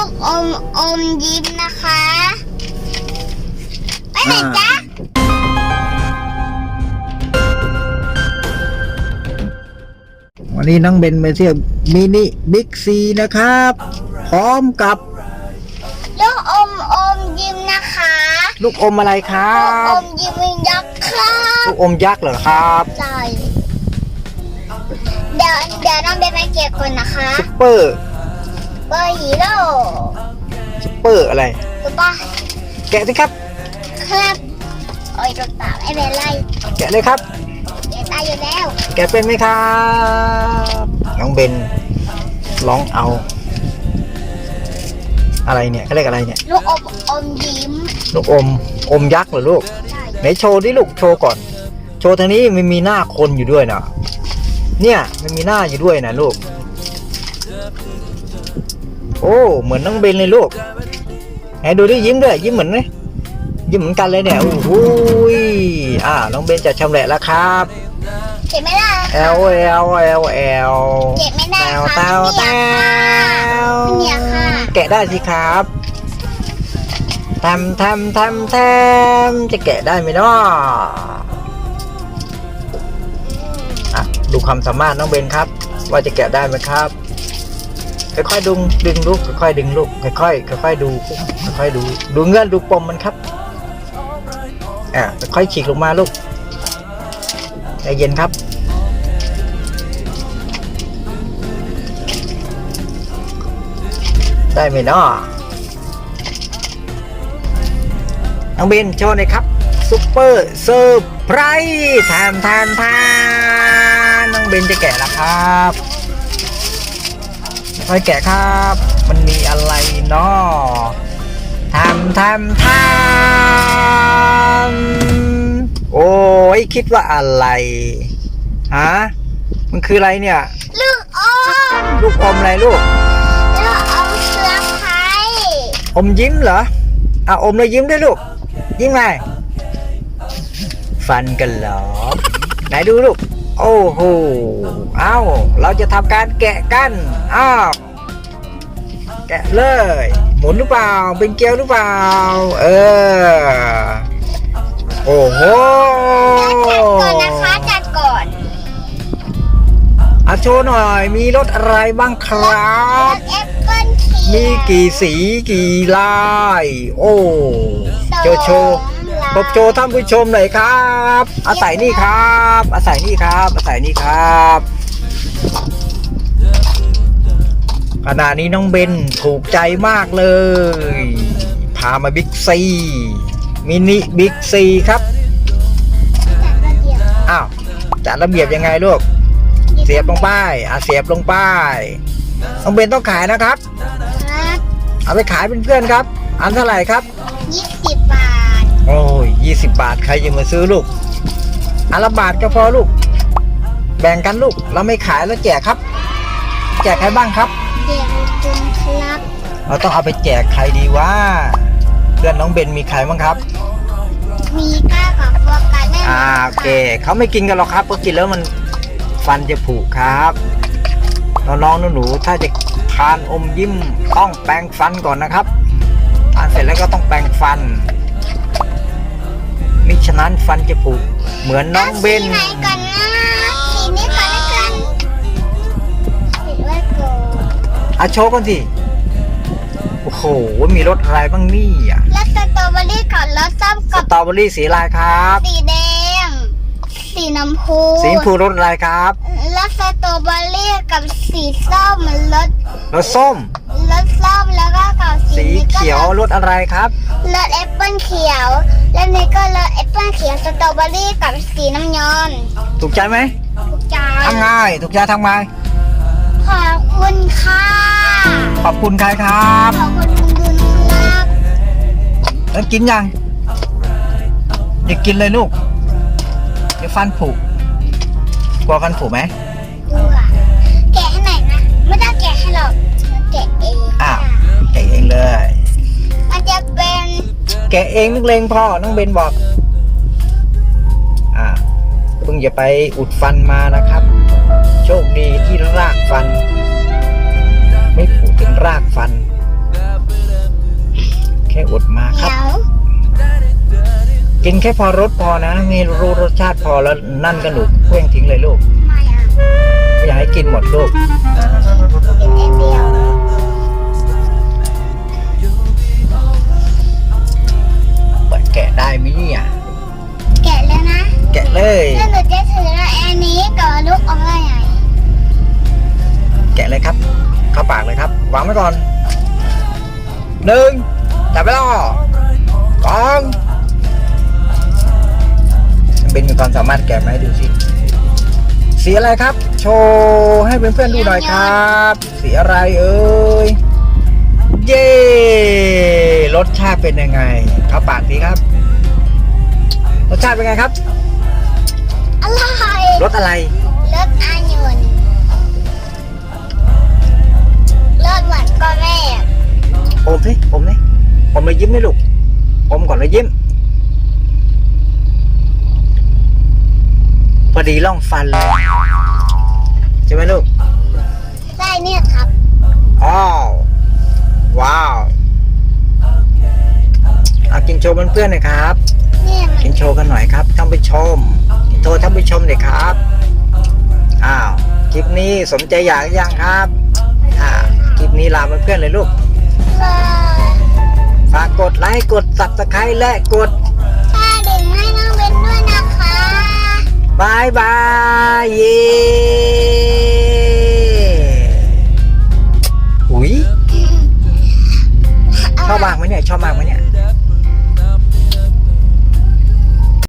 ลูกอมอมยิ้มนะคะ ไปไหนจ๊ะ วันนี้น้องเบนไปเที่ยวมินิบิ๊กซีนะครับ พร้อมกับลูกอมอมยิ้มนะคะลูกอมอะไรครัลูกอบ มยิ้มยักษ์ครับลูกอมยักษ์เหรอครับใช่เดี๋ยวเดี๋ยวน้องเบนไปเก็บก่อนนะคะ ซุปเปอร์ เบอร์ฮีโร่ซุปเปอร์อะไรถูกปะแกะสิครับ ครับโอ้ยโดนตาไม่เป็นไรแกะเลยครับ เดี๋ยวตายอยู่แล้วแกะเป็นไหมครับ น้องเบนร้องเอา อะไรเนี่ยเขาเรียกอะไรเนี่ย ลูกอมอมยิ้มลูกอม อมยักษ์เหรอลูก ใช่ไหนโชว์ดิลูกโชว์ก่อน โชว์ทางนี้มันมีหน้าคนอยู่ด้วยนะเนี่ยมันมีหน้าอยู่ด้วยนะลูก โอ้ เหมือนน้องเบนเลยลูกไหนดูดิยิ้มด้วย ยิ้มเหมือนไหมยิ้มเหมือนกันเลยเนี่ยโอ้โหยอ่าน้องเบนจะชำแหละแล้วครับเก็บไม่ได้ L L L L เก็บไม่ได้แตวค่ะแตวเนี่แตยค่ะวเนี่ยค่ะแกะได้สิครับทำทำทำทำจะแกะได้ไหมเนาะอะดูความสามารถน้องเบนครับ ว่าจะแกะได้ไหมครับ ค่อยๆดึงดึงลูกค่อยๆดึงลูกค่อยๆค่อยๆดูค่อยๆดู ดูเงื่อนดูปมมันครับอะค่อยๆฉีกลงมาลูกใจเย็นครับได้ไหมเนาะน้องเบนโชว์หน่อยครับซุปเปอร์เซอร์ไพรส์ทานทานทานน้องเบนจะแกะแล้วครับ ค่อยแกะครับ มันมีอะไรเนาะทำทำทำโอ้ยคิดว่าอะไร ฮะ มันคืออะไรเนี่ย ลูกอม ลูกอมอะไรลูก ลูกอมเสือไผ่อมยิ้มเหรออะอมแล้วยิ้มด้วยลูก ยิ้มไงฟันกันเหรอ ไหนดูลูก โอ้โห เอ้า เราจะทำการแกะกัน อ้าว แกะเลย หมุนหรือเปล่า เป็นเกลียวหรือเปล่า เออ โอ้โหจัดก่อนนะคะจัดก่อนอะโชว์หน่อย มีรถอะไรบ้างครัรบถแอปเปิ้ลเขียวมีกี่สีกี่ลาย โอ้ โชว์โชว์ ปรบโชว์ท่านผู้ชมหน่อยครับ อาศัยนี่ครับ อาศัยนี่ครับ อาศัยนี่ครับขณะนี้น้องเบนถูกใจมากเลย พามาบิ๊กซีมินิบิ๊กซีครับจัดระเบียบอ้าวจัดระเบียบยังไงลูก เสียบลงไปอะเสียบลงไปน้องเบนต้องขายนะครับครับ เอาไปขายเป็นเพื่อนครับ อันเท่าไหร่ครับยี่สิบบาท โอ้ยยี่สิบบาทใครจะมาซื้อลูกอันละบาทก็พอลูก แบ่งกันลูก เราไม่ขายแล้วแจกครับ แจกใครบ้างครับเดี๋ยวคุณครับ เราต้องเอาไปแจกใครดีวะเพื่อนน้องเบนมีใครบ้างครับ มีก้ากับโฟกัสแม่อ่าโอเคเขาไม่กินกันหรอกครับเพราะกินแล้วมันฟันจะผุครับน้องๆหนูๆถ้าจะทานอมยิ้มต้องแปรงฟันก่อนนะครับทานเสร็จแล้วก็ต้องแปรงฟัน มิฉะนั้นฟันจะผุเหมือนน้องเบนสีไหนก่อนนะสีนี้ก่อนแล้วกันสีไว้ก่อนอาโชว์กันสิโอ้โหมีรถอะไรบ้างนี่อะแล้วสตรอเบอรี่กับรสส้มสกับตรอเบอรี่สีอะไรครับ สีแดง สีน้ำพูสีชมพูรสอะไรครับแล้วสตรอเบอรี่กับสีส้มรสรสส้ม รสส้มแล้วก็กับสีสีนี้ก็เขียว รสอะไรครับรสแอปเปิ้ลเขียว แล้วนี่ก็รสแอปเปิ้ลเขียวสตรอเบอรี่กับสีน้ำยอนถูกใจไหมทุกจาทำไงถูกใจทำไงขอบคุณค่ะ ขอบคุณใครครับขอบคุณคุณดุลครับแล้วกินยังอย่ากินเลยลูกเดี๋ยวฟันผุกลัวฟันผุไหม แกะเองนึกเลงพ่อน้องเบนบอก อ่าเพิ่งจะไปอุดฟันมานะครับ โชคดีที่รากฟัน ไม่ผุถึงรากฟัน แค่อุดมาครับ กินแค่พอรสพอนะมีรู้รสชาติพอแล้วนั่นก็หนูเคว้งทิ้งเลยลูกไม่อะไม่อยากให้กินหมดลูกกินเดียว แกะได้ไหมเนี่ย แกะแล้วนะแกะเลย แล้วหนูจะถืออันนี้กับลูกอมได้ไงแกะเลยครับ เข้าปากเลยครับวางไว้ก่อนหนึ่งจับไปแล้วสองเป็นมีความสามารถแกะมาให้ดูสิสีอะไรครับ โชว์ให้เพื่อนๆดูหน่อยครับ สีอะไรเอ่ยเย้ร สชาติเป็นยังไงเข้าปากดีครับ รสชาติเป็นไงครับ อร่อยรสอะไรรสอายุนรสเหมือนก็แม่อมสิอมสิอมเลยยิ้มไหมลูกอมก่อนเลยยิ้ม พอดีร่องฟันเลยใช่ไหมลูก เอากินโชว์เพื่อนๆหน่อยครับเนี่ยมันกินโชว์กันหน่อยครับท่านผู้ชมโทรท่านผู้ชมหน่อยครับอ้าวคลิปนี้สมใจอยากยังครับอ่าคลิปนี้ลาเพื่อนๆเลยลูกเลยฝากกดไลค์กด subscribe และกดป้าดึงให้น้องเบนด้วยนะคะบายบายเย้หุยชอบมากไหมเนี่ยชอบมากไหมเนี่ย